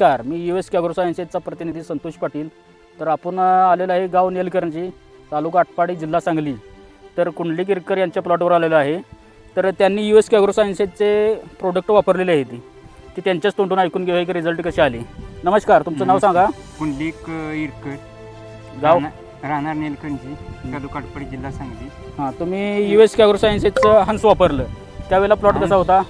नमस्कार me you S कॅग्रो सायन्सेसचा प्रतिनिधी संतोष पाटील. तर आपण आलेलो आहे गाव नेलकरंजी तालुका आटपाडी जिल्हा सांगली. तर कुंडली किरकर यांच्या प्लॉटवर आलेलो आहे. तर त्यांनी यू एस कॅग्रो सायन्सेसचे प्रोडक्ट वापरलेले आहे ती ते त्यांच्याच तोंडून ऐकून घेऊया की रिझल्ट कसे आले. नमस्कार तुमचं नाव सांगा. पुंडलिक इरकट गाव? राहणार- नेलकंजी तालुका आटपाडी जिल्हा सांगली. हां तुम्ही यू एस कॅग्रो सायन्सेसचं हंस वापरलं. त्यावेळेला प्लॉट कसा होता?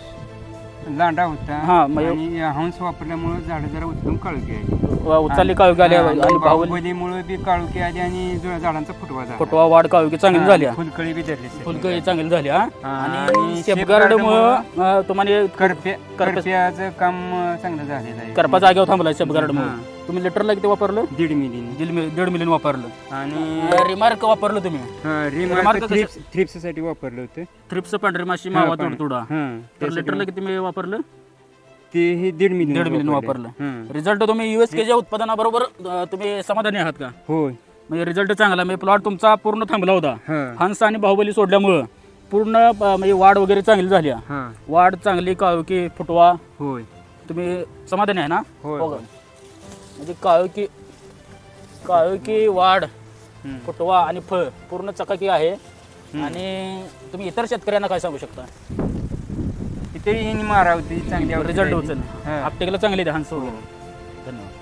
लांडा होता. हा, आणि हंस वापरल्यामुळे झाडं जरा उचलून काळुकी आली. व उचलली काळुकी आली. आणि बाहुली बाहुबलीमुळे बी काळुकी आली आणि जो झाडांचा फुटवा झाला. फुटवा वाढ काळुकी चांगली हा, झाली फुलकळी बी धरली सगळी. फुलकळी चांगली झाली हा. हा, आणि आणि शेपगार्डमुळं तुम्हाला करप्या करप्या- करप्याचं काम अं, चांगलं झालेलं आहे. करपा जागेवर थांबला शेपगार्डमुळे. तुम्ही लिटरला किती वापरलं? दीड मिलीने दीड मिल- दीड मिलियन वापरलं. आणि रिमार्क वापरलं तुम्ही? रिमार्क थ्रिप्स थ्रिप्ससाठी वापरलं होतं. थ्रिप्स पांढरी माशी हा, मावा पण- तुडा हा, तर त्यासाठी लिटरला किती मी वापरलं? ते हे दीड मिलियन दीड मिलियन वापरलं. रिझल्ट तुम्ही युएस केच्या उत्पादनाबरोबर अं, तुम्ही समाधानी आहात का? होय. म्हणजे रिझल्ट चांगला म्हणजे प्लॉट तुमचा पूर्ण थांबला होता. हा. हंस आणि बाहुबली सोडल्यामुळं पूर्ण अं, म्हणजे वाढ वगैरे चांगली झाली. हा. वाढ चांगली काळुकी फुटवा. होय. तुम्ही समाधानी आहे ना? होय, हो का? होय. म्हणजे काळुकी काळुकी वाढ. फुटवा आणि फळ पूर्ण चकाकी आहे. आणि तुम्ही इतर शेतकऱ्यांना काय सांगू शकता? ही मारा होती चांगली रिझल्ट. उचल हा. आपटेकला चांगली द्या हंस वगैरे धन्यवाद.